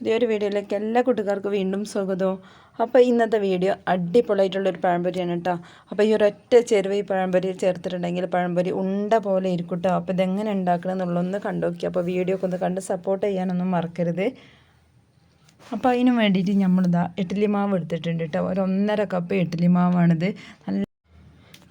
പുതിയൊരു വീഡിയോയിലേക്ക് എല്ലാ കൂട്ടുകാർക്കും വീണ്ടും സ്വാഗതവും. അപ്പോൾ ഇന്നത്തെ വീഡിയോ അടിപൊളിയായിട്ടുള്ളൊരു പഴംപൊരിയാണ് കേട്ടോ അപ്പോൾ ഈ ഒരൊറ്റ ചെരുവ് ഈ പഴംപൊരി ചേർത്തിട്ടുണ്ടെങ്കിൽ പഴംപൊരി ഉണ്ട പോലെ ഇരിക്കും കേട്ടോ അപ്പോൾ ഇതെങ്ങനെ ഉണ്ടാക്കണം എന്നുള്ളതൊന്ന് കണ്ടു നോക്കി. അപ്പോൾ വീഡിയോ ഒക്കെ ഒന്ന് കണ്ട് സപ്പോർട്ട് ചെയ്യാനൊന്നും മറക്കരുത്. അപ്പോൾ അതിന് വേണ്ടിയിട്ട് നമ്മളിതാ ഇഡ്ഡലി മാവ് എടുത്തിട്ടുണ്ട് കേട്ടോ ഒരു ഒന്നര കപ്പ് ഇഡ്ഡലി മാവാണിത്. നല്ല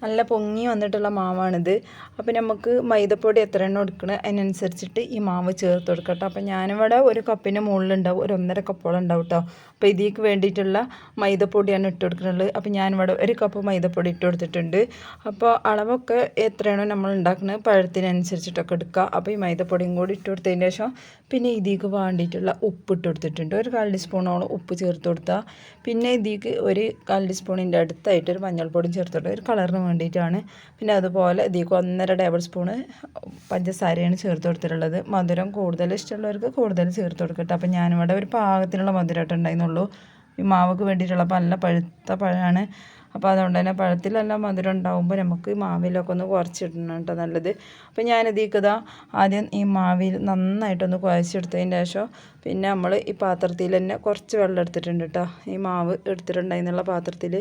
നല്ല പൊങ്ങി വന്നിട്ടുള്ള മാവാണിത്. അപ്പോൾ നമുക്ക് മൈദപ്പൊടി എത്ര എണ്ണം എടുക്കണം അതിനനുസരിച്ചിട്ട് ഈ മാവ് ചേർത്ത് കൊടുക്കട്ടോ അപ്പോൾ ഞാനിവിടെ ഒരു കപ്പിന് മുകളിലുണ്ടാവും ഒരു ഒന്നര കപ്പോളം ഉണ്ടാവും കേട്ടോ അപ്പോൾ ഇതിക്ക് വേണ്ടിയിട്ടുള്ള മൈദപ്പൊടിയാണ് ഇട്ട് കൊടുക്കുന്നത് അപ്പോൾ ഞാനിവിടെ ഒരു കപ്പ് മൈദപ്പൊടി ഇട്ട് കൊടുത്തിട്ടുണ്ട്. അപ്പോൾ അളവൊക്കെ എത്രയാണോ നമ്മൾ ഉണ്ടാക്കുന്നത് പഴത്തിനനുസരിച്ചിട്ടൊക്കെ എടുക്കുക. അപ്പോൾ ഈ മൈദപ്പൊടിയും കൂടി ഇട്ട് കൊടുത്തതിന് ശേഷം പിന്നെ ഇതിക്ക് വേണ്ടിയിട്ടുള്ള ഉപ്പ് ഇട്ട് കൊടുത്തിട്ടുണ്ട്. ഒരു കാൽ ടീസ്പൂണോളം ഉപ്പ് ചേർത്ത് കൊടുത്താൽ പിന്നെ ഇതിക്ക് ഒരു കാൽ ടീസ്പൂണിന്റെ അടുത്തായിട്ട് ഒരു മഞ്ഞൾപ്പൊടിയും ചേർത്ത് കൊടുക്കുക ഒരു കളറിന് വേണ്ടിയിട്ടാണ്. പിന്നെ അതുപോലെ ഇതിലേക്ക് ഒന്നര ടേബിൾ സ്പൂണ് പഞ്ചസാരയാണ് ചേർത്ത് കൊടുത്തിട്ടുള്ളത്. മധുരം കൂടുതൽ ഇഷ്ടമുള്ളവർക്ക് കൂടുതൽ ചേർത്ത് കൊടുക്കട്ടെ അപ്പം ഞാനിവിടെ ഒരു പാകത്തിനുള്ള മധുരമായിട്ട് ഉണ്ടായിരുന്നുള്ളൂ. ഈ മാവക്ക് വേണ്ടിയിട്ടുള്ള പല പഴുത്ത പഴമാണ്. അപ്പോൾ അതുകൊണ്ട് തന്നെ പഴത്തിലെല്ലാം മധുരം ഉണ്ടാകുമ്പോൾ നമുക്ക് മാവിലൊക്കെ ഒന്ന് കുറച്ചിടണം കേട്ടോ നല്ലത്. അപ്പോൾ ഞാനിതീക്കതാ ആദ്യം ഈ മാവിൽ നന്നായിട്ടൊന്ന് കുഴച്ചെടുത്തതിന് ശേഷം പിന്നെ നമ്മൾ ഈ പാത്രത്തിൽ തന്നെ കുറച്ച് വെള്ളം എടുത്തിട്ടുണ്ട് കേട്ടോ. ഈ മാവ് എടുത്തിട്ടുണ്ടായിരുന്നുള്ള പാത്രത്തിൽ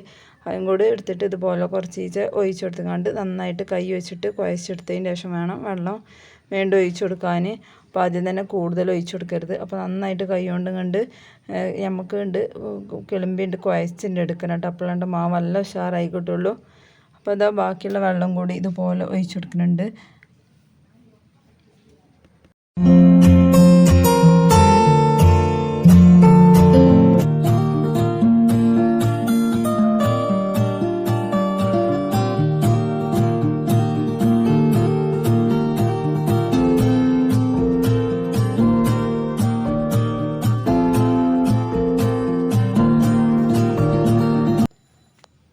അതും കൂടി എടുത്തിട്ട് ഇതുപോലെ കുറച്ച് ഒഴിച്ചു കൊടുത്തുകൊണ്ട് നന്നായിട്ട് കൈ വെച്ചിട്ട് കുഴച്ചെടുത്തതിന് ശേഷം വേണം വെള്ളം വീണ്ടും ഒഴിച്ചു കൊടുക്കാൻ അപ്പോൾ ആദ്യം തന്നെ കൂടുതൽ ഒഴിച്ചു കൊടുക്കരുത്. അപ്പോൾ നന്നായിട്ട് കൈ കൊണ്ട് നമുക്ക് ഉണ്ട് കിളമ്പിണ്ട് കുഴച്ചിന്റെ എടുക്കണം കേട്ടോ. അപ്പോഴാണ്ട് മാവ് നല്ല ഉഷാറായി അപ്പോൾ അതാ ബാക്കിയുള്ള വെള്ളം കൂടി ഇതുപോലെ ഒഴിച്ചു കൊടുക്കുന്നുണ്ട്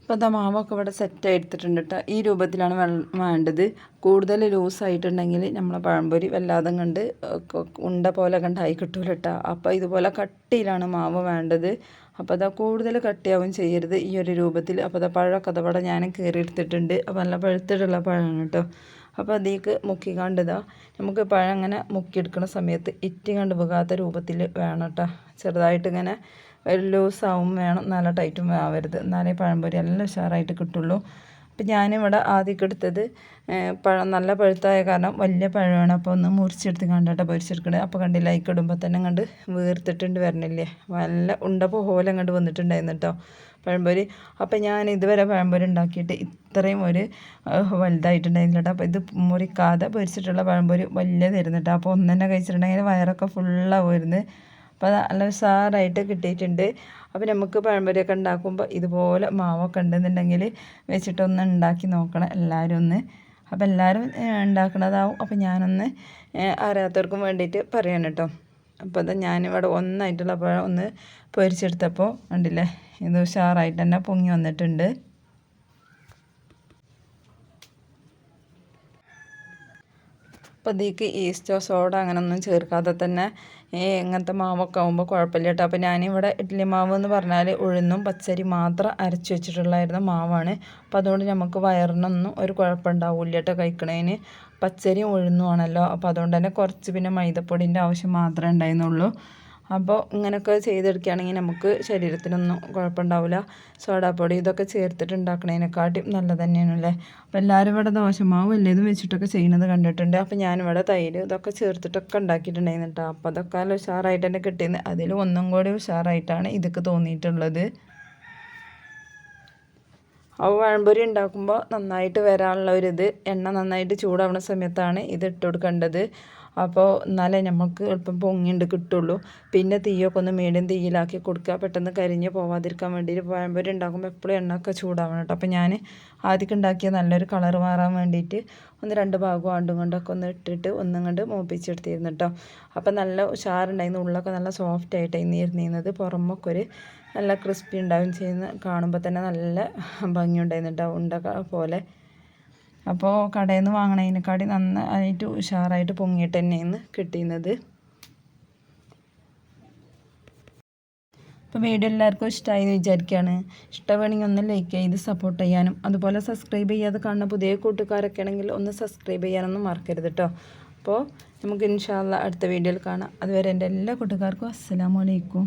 അപ്പോൾ അതാ മാവൊക്കെ ഇവിടെ സെറ്റ് എടുത്തിട്ടുണ്ട് കേട്ടോ ഈ രൂപത്തിലാണ് വേണ്ടത്. കൂടുതൽ ലൂസായിട്ടുണ്ടെങ്കിൽ നമ്മളെ പഴംപൊരി വല്ലാതെ കണ്ട് ഉണ്ട പോലെ കണ്ടായി കിട്ടൂല കേട്ടോ അപ്പോൾ ഇതുപോലെ കട്ടിയിലാണ് മാവ് വേണ്ടത്. അപ്പോൾ അതാ കൂടുതൽ കട്ടിയാവും ചെയ്യരുത് ഈ ഒരു രൂപത്തിൽ. അപ്പോൾ അതാ പഴമൊക്കെ അതവിടെ ഞാൻ കയറി എടുത്തിട്ടുണ്ട് അപ്പോൾ നല്ല പഴുത്തിട്ടുള്ള പഴമാണ് കേട്ടോ അപ്പോൾ അതിലേക്ക് മുക്കിക്കാണ്ടിതാ നമുക്ക് പഴം അങ്ങനെ മുക്കിയെടുക്കുന്ന സമയത്ത് ഇറ്റി കണ്ട് പോകാത്ത രൂപത്തിൽ വേണം കേട്ടോ ചെറുതായിട്ട് ഇങ്ങനെ ഒരു ലൂസാവും വേണം നല്ല ടൈറ്റും ആവരുത്. എന്നാലേ പഴംപൊരി എല്ലാം ഉഷാറായിട്ട് കിട്ടുള്ളൂ. അപ്പം ഞാനിവിടെ ആദ്യമൊക്കെ എടുത്തത് പഴം നല്ല പഴുത്തായ കാരണം വലിയ പഴമാണ്. അപ്പോൾ ഒന്ന് മുറിച്ചെടുത്ത് കണ്ടിട്ട് പൊരിച്ചെടുക്കണേ. അപ്പോൾ കണ്ടില്ല ഇടുമ്പോൾ തന്നെ കണ്ട് വീർത്തിട്ടുണ്ട് വരണില്ലേ? നല്ല ഉണ്ടപ്പോൾ പോലെ കണ്ട് വന്നിട്ടുണ്ടായിരുന്നു കേട്ടോ പഴംപൊരി. അപ്പോൾ ഞാൻ ഇതുവരെ പഴംപൊരി ഉണ്ടാക്കിയിട്ട് ഇത്രയും ഒരു വലുതായിട്ടുണ്ടായിരുന്നു കേട്ടോ അപ്പോൾ ഇത് മുറിക്കാതെ പൊരിച്ചിട്ടുള്ള പഴംപൊരി വലിയ തരുന്നുട്ടോ അപ്പോൾ ഒന്നെന്നെ കഴിച്ചിട്ടുണ്ടെങ്കിൽ വയറൊക്കെ ഫുള്ളാവുമായിരുന്നു അപ്പോൾ നല്ല സാറായിട്ട് കിട്ടിയിട്ടുണ്ട്. അപ്പോൾ നമുക്ക് പഴംപൊരിയൊക്കെ ഉണ്ടാക്കുമ്പോൾ ഇതുപോലെ മാവൊക്കെ ഉണ്ടെന്നുണ്ടെങ്കിൽ വെച്ചിട്ടൊന്ന് ഉണ്ടാക്കി നോക്കണം എല്ലാവരും ഒന്ന്. അപ്പോൾ എല്ലാവരും ഉണ്ടാക്കണതാവും. അപ്പോൾ ഞാനൊന്ന് അറിയാത്തവർക്കും വേണ്ടിയിട്ട് പറയാൻ കേട്ടോ. അപ്പോൾ അത് ഞാനിവിടെ ഒന്നായിട്ടുള്ള പഴം ഒന്ന് പൊരിച്ചെടുത്തപ്പോൾ കണ്ടില്ലേ ഇത് ഉഷാറായിട്ട് തന്നെ പൊങ്ങി വന്നിട്ടുണ്ട്. അപ്പോൾ ഇതിലേക്ക് ഈസ്റ്റോ സോഡ അങ്ങനെയൊന്നും ചേർക്കാതെ തന്നെ ഇങ്ങനത്തെ മാവൊക്കെ ആകുമ്പോൾ കുഴപ്പമില്ല കേട്ടോ. അപ്പോൾ ഞാനിവിടെ ഇഡ്ഡലി മാവ് എന്ന് പറഞ്ഞാൽ ഉഴുന്നും പച്ചരി മാത്രം അരച്ച് വെച്ചിട്ടുള്ളായിരുന്ന മാവാണ്. അപ്പോൾ അതുകൊണ്ട് നമുക്ക് വയറിനൊന്നും ഒരു കുഴപ്പമുണ്ടാവില്ല കേട്ടോ കഴിക്കണതിന് പച്ചരിയും ഉഴുന്നുമാണല്ലോ. അപ്പോൾ അതുകൊണ്ട് തന്നെ കുറച്ച് പിന്നെ മൈദപ്പൊടിന്റെ ആവശ്യം മാത്രമേ ഉണ്ടായിരുന്നുള്ളൂ. അപ്പോൾ ഇങ്ങനെയൊക്കെ ചെയ്തെടുക്കുകയാണെങ്കിൽ നമുക്ക് ശരീരത്തിനൊന്നും കുഴപ്പമുണ്ടാവില്ല. സോഡാപ്പൊടി ഇതൊക്കെ ചേർത്തിട്ട് ഉണ്ടാക്കണതിനെക്കാട്ടി നല്ലത് തന്നെയാണ് അല്ലേ അപ്പോൾ എല്ലാവരും ഇവിടെ ദോശമാവ് ഇതും വെച്ചിട്ടൊക്കെ ചെയ്യുന്നത് കണ്ടിട്ടുണ്ട്. അപ്പോൾ ഞാനിവിടെ തൈര് ഇതൊക്കെ ചേർത്തിട്ടൊക്കെ ഉണ്ടാക്കിയിട്ടുണ്ടായിരുന്നു കേട്ടോ. അപ്പോൾ അതൊക്കെ നല്ല ഉഷാറായിട്ട് തന്നെ കിട്ടിയത് അതിൽ ഒന്നും കൂടി ഉഷാറായിട്ടാണ് ഇതൊക്കെ തോന്നിയിട്ടുള്ളത്. അവ പഴംപൊരി ഉണ്ടാക്കുമ്പോൾ നന്നായിട്ട് വരാനുള്ള ഒരിത് എണ്ണ നന്നായിട്ട് ചൂടാവുന്ന സമയത്താണ് ഇത് ഇട്ട് കൊടുക്കേണ്ടത്. അപ്പോൾ എന്നാലേ നമുക്ക് എളുപ്പം പൊങ്ങിണ്ട് കിട്ടുള്ളൂ. പിന്നെ തീയൊക്കെ ഒന്ന് മീഡിയം തീയിലാക്കി കൊടുക്കുക പെട്ടെന്ന് കരിഞ്ഞ് പോവാതിരിക്കാൻ വേണ്ടിയിട്ട് പഴംപൊരി ഉണ്ടാക്കുമ്പോൾ എപ്പോഴും എണ്ണയൊക്കെ ചൂടാവണം കേട്ടോ അപ്പോൾ ഞാൻ ആദ്യം ഉണ്ടാക്കിയ നല്ലൊരു കളർ മാറാൻ വേണ്ടിയിട്ട് ഒന്ന് രണ്ട് ഭാഗവും ആണ്ടും കൊണ്ടൊക്കെ ഒന്ന് ഇട്ടിട്ട് ഒന്നും കൊണ്ട് മോപ്പിച്ചെടുത്തിരുന്നു കേട്ടോ അപ്പോൾ നല്ല ഉഷാറുണ്ടായിരുന്നു. ഉള്ളൊക്കെ നല്ല സോഫ്റ്റ് ആയിട്ടായിരുന്നു ഇരുന്നിരുന്നത്. പുറമൊക്കെ ഒരു നല്ല ക്രിസ്പി ഉണ്ടാവുകയും ചെയ്യുന്ന കാണുമ്പോൾ തന്നെ നല്ല ഭംഗി ഉണ്ടായിരുന്നു കേട്ടോ ഉണ്ട പോലെ. അപ്പോൾ കടയിൽ നിന്ന് വാങ്ങണതിനെക്കാട്ടി നന്നായിട്ട് ഉഷാറായിട്ട് പൊങ്ങിയിട്ട് തന്നെയാണ് കിട്ടുന്നത്. അപ്പോൾ വീഡിയോ എല്ലാവർക്കും ഇഷ്ടമായി എന്ന് വിചാരിക്കുകയാണ് ഇഷ്ടമാണെങ്കിൽ ഒന്ന് ലൈക്ക് ചെയ്ത് സപ്പോർട്ട് ചെയ്യാനും അതുപോലെ സബ്സ്ക്രൈബ് ചെയ്യാതെ കാണുന്ന പുതിയ കൂട്ടുകാരൊക്കെ ആണെങ്കിൽ ഒന്ന് സബ്സ്ക്രൈബ് ചെയ്യാനൊന്നും മറക്കരുത് കേട്ടോ അപ്പോൾ നമുക്ക് ഇൻഷാല്ല അടുത്ത വീഡിയോയിൽ കാണാം. അതുവരെ എന്റെ എല്ലാ കൂട്ടുകാർക്കും അസ്സലാമു അലൈക്കും.